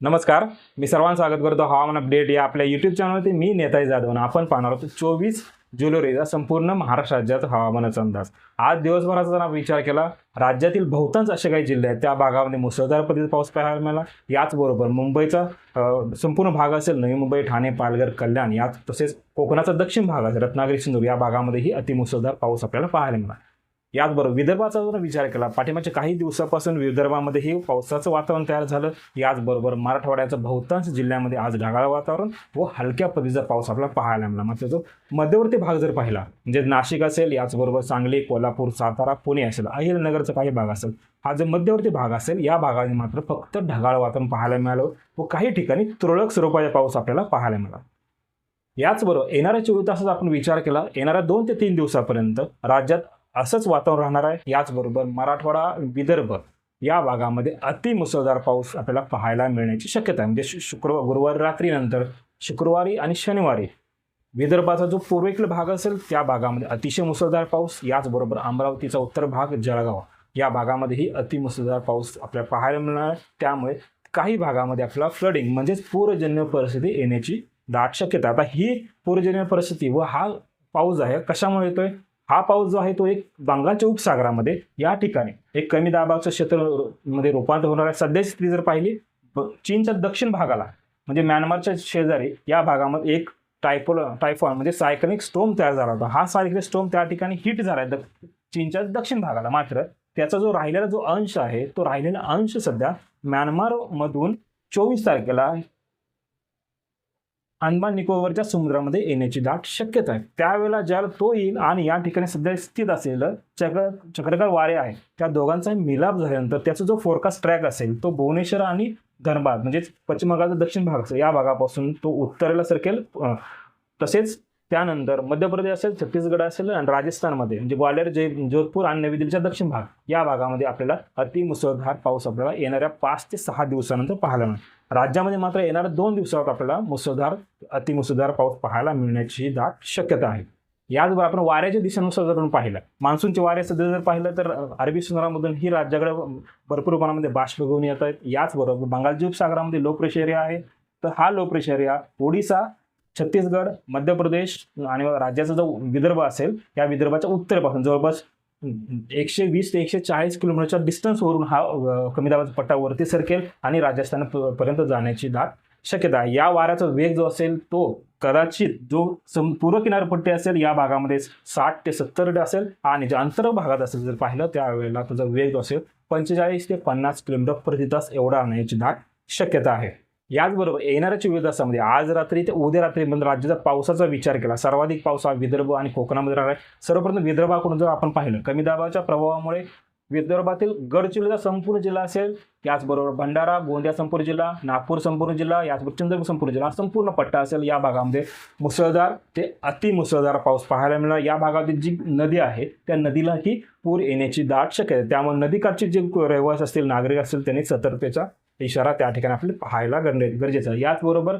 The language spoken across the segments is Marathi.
नमस्कार मी सर्वांचं स्वागत करतो. हवामान अपडेट या आपल्या युट्यूब चॅनलवरती मी नेताजी जाधव आणि आपण पाहणार आहोत चोवीस जुलैचा संपूर्ण महाराष्ट्र राज्याचा हवामानाचा अंदाज. आज दिवसभराचा जर आपण विचार केला राज्यातील बहुतांश असे काही जिल्हे आहेत त्या भागामध्ये मुसळधार पद्धतीचा पाऊस पाहायला मिळाला. याचबरोबर मुंबईचा संपूर्ण भाग असेल नवी मुंबई ठाणे पालघर कल्याण यात तसेच कोकणाचा दक्षिण भाग असेल रत्नागिरी सिंधुदुर्ग या भागामध्येही अतिमुसळधार पाऊस आपल्याला पाहायला मिळाला. याचबरोबर विदर्भाचा जर विचार केला पाठीमागच्या काही दिवसापासून विदर्भामध्येही पावसाचं वातावरण तयार झालं. याचबरोबर मराठवाड्याचं बहुतांश जिल्ह्यामध्ये आज ढगाळ वातावरण व हलक्या पद्धतीचा पाऊस आपल्याला पाहायला मिळाला मात्र जो मध्यवर्ती भाग जर पाहिला म्हणजे नाशिक असेल याचबरोबर सांगली कोल्हापूर सातारा पुणे असेल अहिलनगरचा काही भाग असेल हा जो मध्यवर्ती भाग असेल या भागाने मात्र फक्त ढगाळ वातावरण पाहायला मिळालं व काही ठिकाणी तुरळक स्वरूपाचा पाऊस आपल्याला पाहायला मिळाला. याचबरोबर येणाऱ्या चोवीस तासाचा आपण विचार केला येणाऱ्या दोन ते तीन दिवसापर्यंत राज्यात असंच वातावरण राहणार आहे. याचबरोबर मराठवाडा विदर्भ या भागामध्ये अतिमुसळधार पाऊस आपल्याला पाहायला मिळण्याची शक्यता आहे. म्हणजे शुक्रवार गुरुवारी रात्रीनंतर शुक्रवारी आणि शनिवारी विदर्भाचा जो पूर्वेकडील भाग असेल त्या भागामध्ये अतिशय मुसळधार पाऊस याचबरोबर अमरावतीचा उत्तर भाग जळगाव या भागामध्येही अतिमुसळधार पाऊस आपल्याला पाहायला मिळणार आहे. त्यामुळे काही भागामध्ये आपल्याला फ्लडिंग म्हणजेच पूरजन्य परिस्थिती येण्याची दाट शक्यता आता ही पूरजन्य परिस्थिती व हा पाऊस आहे कशामुळे येतोय? हा पाऊस जो आहे तो एक बंगालच्या उपसागरामध्ये या ठिकाणी एक कमी दाबाचं क्षेत्रमध्ये रूपांतर होणार आहे. सध्याची स्थिती जर पाहिली चीनच्या दक्षिण भागाला म्हणजे म्यानमारच्या शेजारी या भागामध्ये एक टायफोल टायफॉन म्हणजे सायकलिक स्टोम तयार झाला होता. हा सायकलिक स्टोम त्या ठिकाणी हिट झाला आहे. द- चीनच्या दक्षिण भागाला मात्र त्याचा जो राहिलेला जो अंश आहे तो राहिलेला अंश सध्या म्यानमारमधून चोवीस तारखेला अंदमान निकोबारच्या समुद्रामध्ये येण्याची दाट शक्यता आहे. त्यावेळेला ज्याला तो येईल आणि या ठिकाणी सध्या स्थित असलेलं चक्र चक्रकार वारे आहे त्या दोघांचा मिलाप झाल्यानंतर त्याचा जो फोरकास्ट ट्रॅक असेल तो भुवनेश्वर आणि धनबाद म्हणजेच पश्चिम बंगालचा दक्षिण भाग असेल या भागापासून तो उत्तरेला सरकेल. तसेच त्यानंतर मध्य प्रदेश असेल छत्तीसगड असेल आणि राजस्थानमध्ये म्हणजे ग्वालियर जय जोधपूर आणि नवी दिल्लीच्या दक्षिण भाग या भागामध्ये आपल्याला अतिमुसळधार पाऊस आपल्याला येणाऱ्या पाच ते सहा दिवसानंतर पाहायला मिळेल. राज्यामध्ये मात्र येणाऱ्या दोन दिवसात आपल्याला मुसळधार अतिमुसळधार पाऊस पाहायला मिळण्याची दाट शक्यता आहे. याचबरोबर आपण वाऱ्याच्या दिशेनुसार जर आपण पाहिलं मान्सूनचे वारे सध्या जर पाहिलं तर अरबी समुद्रामधून ही राज्याकडे भरपूर प्रमाणामध्ये बाष्प घेऊन येत आहेत. याचबरोबर बंगालच्या उपसागरामध्ये लो प्रेशर एरिया आहे. तर हा low pressure area Odisha Chhattisgarh Madhya Pradesh आणि राज्याचा जो विदर्भ असेल या विदर्भाच्या उत्तरेपासून जवळपास एकशे वीस ते एकशे चाळीस किलोमीटरच्या डिस्टन्सवरून हा कमी दाबाचा पट्टा वरती सरकेल आणि राजस्थान पर्यंत जाण्याची दाट शक्यता आहे. या वाऱ्याचा वेग जो असेल तो कदाचित जो सम पूर्व किनारपट्टी असेल या भागामध्ये साठ ते सत्तर असेल आणि जे अंतर भागात असेल जर पाहिलं त्यावेळेला त्याचा वेग जो असेल पंचेचाळीस ते पन्नास किलोमीटर प्रति तास एवढा आणण्याची दाट शक्यता आहे. याचबरोबर येणाऱ्या चोवीस तासामध्ये आज रात्री ते उद्या रात्री म्हणजे राज्याचा पावसाचा विचार केला. सर्वाधिक पाऊस हा विदर्भ आणि कोकणामध्ये राहणार आहे. सर्वप्रथम विदर्भाकडून जर आपण पाहिलं कमी दाबाच्या प्रभावामुळे विदर्भातील गडचिरोलीचा संपूर्ण जिल्हा असेल याचबरोबर भंडारा गोंदिया संपूर्ण जिल्हा नागपूर संपूर्ण जिल्हा याचबरोबर चंद्रपूर संपूर्ण जिल्हा संपूर्ण पट्टा असेल. या भागामध्ये मुसळधार ते अति मुसळधार पाऊस पाहायला मिळणार. या भागातील जी नदी आहे त्या नदीलाही पूर येण्याची दाट शक्यता आहे. त्यामुळे नदीकाठचे जे रहिवासी असतील नागरिक असतील त्यांनी सतर्कतेचा इशारा त्या ठिकाणी आपल्याला पाहायला गरजे गरजेचं आहे. याचबरोबर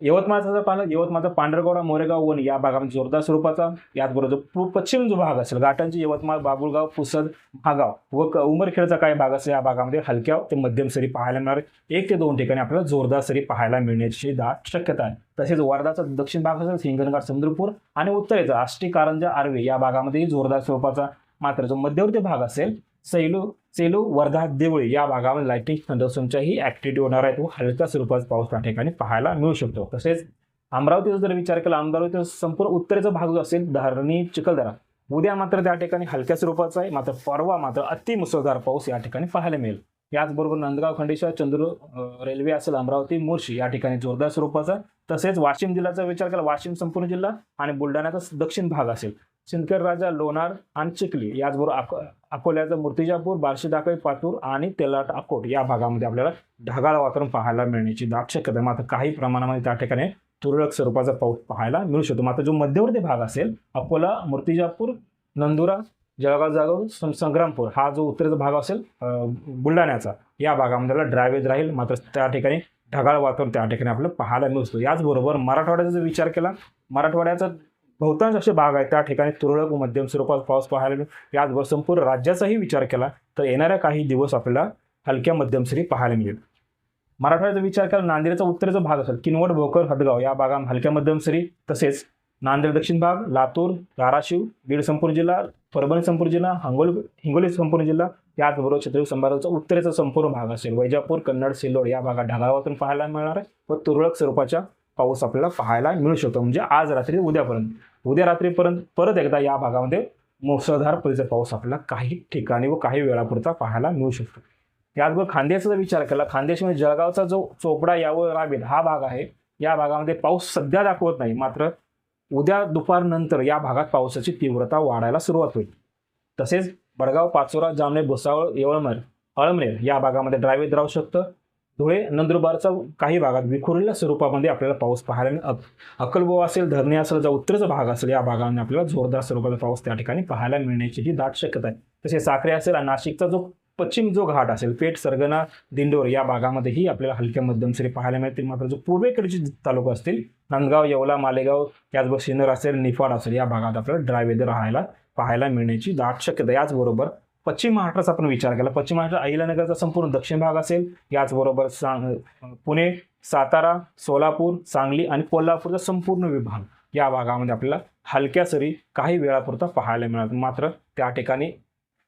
यवतमाळचा जर पाहिलं यवतमाळचा पांढरगोडा मोरेगाव वन या भागामध्ये जोरदार स्वरूपाचा याचबरोबर जो पश्चिम जो भाग असेल घाटांची यवतमाळ बाबुळगाव पुसद महागाव व क- उमरखेडचा काही भाग असेल या भागामध्ये हलक्या ते मध्यम सरी पाहायला मिळणार एक ते दोन ठिकाणी आपल्याला जोरदार सरी पाहायला मिळण्याची दाट शक्यता आहे. तसेच वर्धाचा दक्षिण भाग असेल हिंगणघाट चंद्रपूर आणि उत्तरेचा आष्टी कारंजा आर्वे या भागामध्येही जोरदार स्वरूपाचा मात्र जो मध्यवर्ती भाग असेल सैलू सेलू वर्धा देवळी या भागामध्ये लाईटिंग थंडरस्टोमच्याही ऍक्टिव्हिटी होणार आहे. तो हलक्या स्वरूपाचा पाऊस त्या ठिकाणी पाहायला मिळू शकतो. तसेच अमरावतीचा जर विचार केला अमरावतीचा संपूर्ण उत्तरेचा भाग जो असेल धरणी चिखलदरा उद्या मात्र त्या ठिकाणी हलक्या स्वरूपाचा आहे. मात्र परवा मात्र अति मुसळधार पाऊस या ठिकाणी पाहायला मिळेल. याचबरोबर नंदगाव खंडेश्वर चंद्र रेल्वे असेल अमरावती मोर्शी या ठिकाणी जोरदार स्वरूपाचा. तसेच वाशिम जिल्ह्याचा विचार केला वाशिम संपूर्ण जिल्हा आणि बुलढाण्याचा दक्षिण भाग असेल. सिंदखेड राजा लोणार आणि चिखली याचबरोबर अकोल्याचं मूर्तिजापूर बार्शी दाखवे पातूर आणि तेलाट अकोट या भागामध्ये आपल्याला ढगाळ वातावरण पाहायला मिळण्याची दाट शक्यता मात्र काही प्रमाणामध्ये त्या ठिकाणी तुरळक स्वरूपाचा पाऊस पाहायला मिळू शकतो. मात्र जो मध्यवर्ती भाग असेल अकोला मूर्तिजापूर नंदुरा जळगाव जागो संग्रामपूर हा जो उत्तरेचा भाग असेल बुलढाण्याचा या भागामध्ये ड्रायवेज राहील. मात्र त्या ठिकाणी ढगाळ वातावरण त्या ठिकाणी आपल्याला पाहायला मिळू शकतो. याचबरोबर मराठवाड्याचा जर विचार केला मराठवाड्याचा बहुतांश असे भाग आहेत. त्या ठिकाणी तुरळक व मध्यम स्वरूपात पाऊस पाहायला मिळेल याचबरोबर संपूर्ण राज्याचाही विचार केला तर येणाऱ्या काही दिवस आपल्याला हलक्या मध्यम सरी पाहायला मिळेल. मराठवाड्याचा विचार केला नांदेडचा उत्तरेचा भाग असेल किनवट भोकर हदगाव या भागा हलक्या मध्यम सरी तसेच नांदेड दक्षिण भाग लातूर धाराशिव बीड संपूर्ण जिल्हा परभणी संपूर्ण जिल्हा हंगोल हिंगोली संपूर्ण जिल्हा याचबरोबर छत्रपती संभाजीचा उत्तरेचा संपूर्ण भाग असेल वैजापूर कन्नड सिल्लोड या भागात ढगाळातून पाहायला मिळणार आहे व तुरळक स्वरूपाच्या पाऊस आपल्याला पाहायला मिळू शकतो. म्हणजे आज रात्री उद्यापर्यंत. उद्या रात्रीपर्यंत परत एकदा या भागामध्ये मुसळधार परीचा पाऊस आपल्याला काही ठिकाणी व काही वेळापुरता पाहायला मिळू शकतो. याचबरोबर खांद्याचा जर विचार केला. खांद्याशिवाय म्हणजे जळगावचा जो चोपडा यावर राबेल हा भाग आहे. या भागामध्ये पाऊस सध्या दाखवत नाही. मात्र उद्या दुपारनंतर या भागात पावसाची तीव्रता वाढायला सुरुवात होईल. तसेच बडगाव पाचोरा जामने भुसावळ येवळमर अळमनेर या भागामध्ये ड्रायवेत राहू शकतं. धुळे नंदुरबारचा काही भागात विखुरलेल्या स्वरूपामध्ये आपल्याला पाऊस पाहायला अक अक्कलबोवा असेल धरणी असेल जो उत्तरेचा भाग असेल या भागामध्ये आपल्याला जोरदार स्वरूपाचा पाऊस त्या ठिकाणी पाहायला मिळण्याची ही दाट शक्यता आहे. तसे साखरे असेल आणि नाशिकचा जो पश्चिम जो घाट असेल पेठ सरगना दिंडोर या भागामध्येही आपल्याला हलक्या मध्यम सरी पाहायला मिळतील. मात्र जो पूर्वेकडचे तालुका असतील नांदगाव येवला मालेगाव त्याचबरोबर सिन्नर असेल निफाड असेल या भागात आपल्याला ड्रायवेदर राहायला पाहायला मिळण्याची दाट शक्यता याचबरोबर पश्चिम महाराष्ट्राचा आपण विचार केला. पश्चिम महाराष्ट्र अहिल्यानगरचा संपूर्ण दक्षिण भाग असेल. याचबरोबर सांग पुणे सातारा सोलापूर सांगली आणि कोल्हापूरचा संपूर्ण विभाग या भागामध्ये आपल्याला हलक्या सरी काही वेळापुरता पाहायला मिळतात मात्र त्या ठिकाणी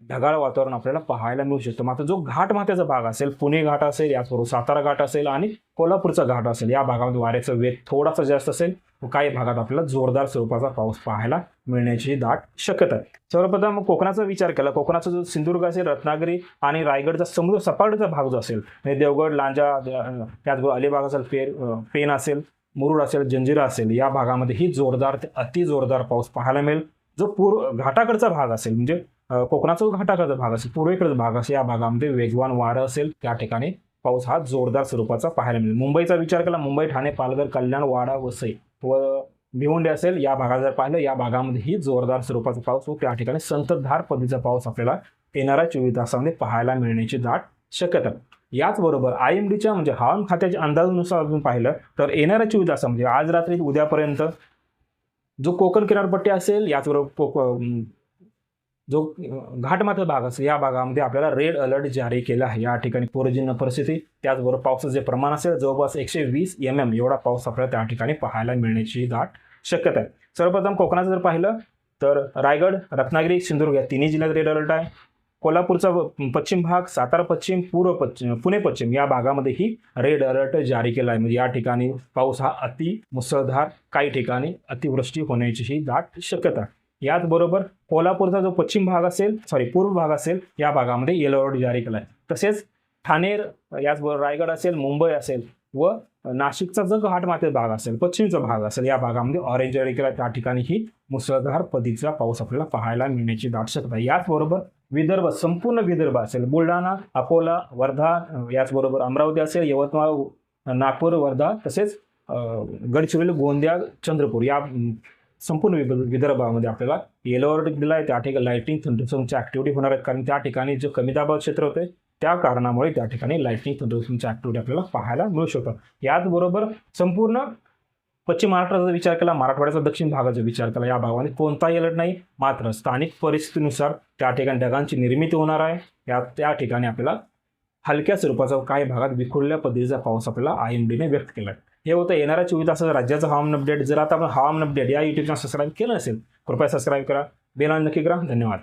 ढगाळ वातावरण आपल्याला पाहायला मिळू शकतं. मात्र जो घाट माथ्याचा भाग असेल पुणे घाट असेल याचबरोबर सातारा घाट असेल आणि कोल्हापूरचा घाट असेल या भागामध्ये वाऱ्याचा वेग थोडासा जास्त असेल व काही भागात आपल्याला जोरदार स्वरूपाचा पाऊस पाहायला मिळण्याची दाट शक्यता आहे. सर्वप्रथम कोकणाचा विचार केला. कोकणाचा जो सिंधुदुर्ग असेल रत्नागिरी आणि रायगडचा समुद्र सपाटीचा भाग जो असेल म्हणजे देवगड लांजा त्याचबरोबर अलिबाग असेल पेर पेन असेल मुरुड असेल जंजिरा असेल या भागामध्ये ही जोरदार ते अति जोरदार पाऊस पाहायला मिळेल. जो पूर्व घाटाकडचा भाग असेल म्हणजे कोकणाचा जो घाटाकडचा भाग असेल पूर्वेकडचा भाग असेल या भागामध्ये वेगवान वारं असेल त्या ठिकाणी पाऊस हा जोरदार स्वरूपाचा पाहायला मिळेल. मुंबईचा विचार केला मुंबई ठाणे पालघर कल्याण वाडा वसई व भिवंडी असेल या भागात जर पाहिलं या भागामध्येही जोरदार स्वरूपाचा पाऊस व त्या ठिकाणी संततधार पद्धतीचा पाऊस आपल्याला येणाऱ्या चोवीस तासामध्ये पाहायला मिळण्याची दाट शक्यता. याचबरोबर आय एम डीच्या म्हणजे हवामान खात्याच्या अंदाजानुसार आपण पाहिलं तर येणाऱ्या चोवीस तासामध्ये आज रात्री उद्यापर्यंत जो कोकण किनारपट्टी असेल याचबरोबर कोक जो अं, घाटमाथा भाग असेल या भागामध्ये आपल्याला रेड अलर्ट जारी केला आहे. या ठिकाणी पूरजन्य परिस्थिती त्याचबरोबर पावसाचं जे प्रमाण असेल जवळपास एकशे वीस एम एम एवढा पाऊस आपल्याला त्या ठिकाणी पाहायला मिळण्याची दाट शक्यता आहे. सर्वप्रथम कोकणाचं जर पाहिलं तर रायगड रत्नागिरी सिंधुदुर्ग या तिन्ही जिल्ह्यात रेड अलर्ट आहे. कोल्हापूरचा व- पश्चिम भाग सातारा पश्चिम पूर्व पश्चिम पुणे पश्चिम या भागामध्येही रेड अलर्ट जारी केला आहे. म्हणजे या ठिकाणी पाऊस हा अति मुसळधार काही ठिकाणी अतिवृष्टी होण्याचीही दाट शक्यता आहे. याचबरोबर कोल्हापूरचा जो पश्चिम भाग असेल सॉरी पूर्व भाग असेल या भागामध्ये येलो अलर्ट जारी केला आहे तसेच ठाणे याचबरोबर रायगड असेल मुंबई असेल व नाशिकचा जो घाटमाथे भाग असेल पश्चिमचा भाग असेल या भागामध्ये ऑरेंज जारी केला आहे. त्या ठिकाणीही मुसळधार पदीचा पाऊस आपल्याला पाहायला मिळण्याची दाट शक्यता याचबरोबर विदर्भ संपूर्ण विदर्भ असेल बुलढाणा अकोला वर्धा याचबरोबर अमरावती असेल यवतमाळ नागपूर वर्धा तसेच गडचिरोली गोंदिया चंद्रपूर या संपूर्ण विद- विदर्भामध्ये आपल्याला येलो अलर्ट दिला आहे. त्या ठिकाणी लाईटिंग थंडरस्टॉर्मच्या ॲक्टिव्हिटी होणार आहेत कारण त्या ठिकाणी जे कमी दाबाव क्षेत्र होते त्या कारणामुळे त्या ठिकाणी लाईटिंग थंडरस्टॉर्मच्या ॲक्टिव्हिटी आपल्याला पाहायला मिळू शकतात याचबरोबर संपूर्ण पश्चिम महाराष्ट्राचा विचार केला मराठवाड्याचा दक्षिण भागाचा विचार केला या भागामध्ये कोणताही अलर्ट नाही. मात्र स्थानिक परिस्थितीनुसार त्या ठिकाणी ढगांची निर्मिती होणार आहे. या त्या ठिकाणी आपल्याला हलक्या स्वरूपाचा काही भागात विखुरल्या पद्धतीचा पाऊस आपल्याला आय एम डीने व्यक्त केला आहे हे होतं येणाऱ्या चोवीस तासाचं राज्याचं हवामान अपडेट जर आता आपण हवामान अपडेट या युट्यूब चॅनल सबस्क्राईब केलं असेल कृपया सबस्क्राईब करा. बेल नक्की करा. धन्यवाद.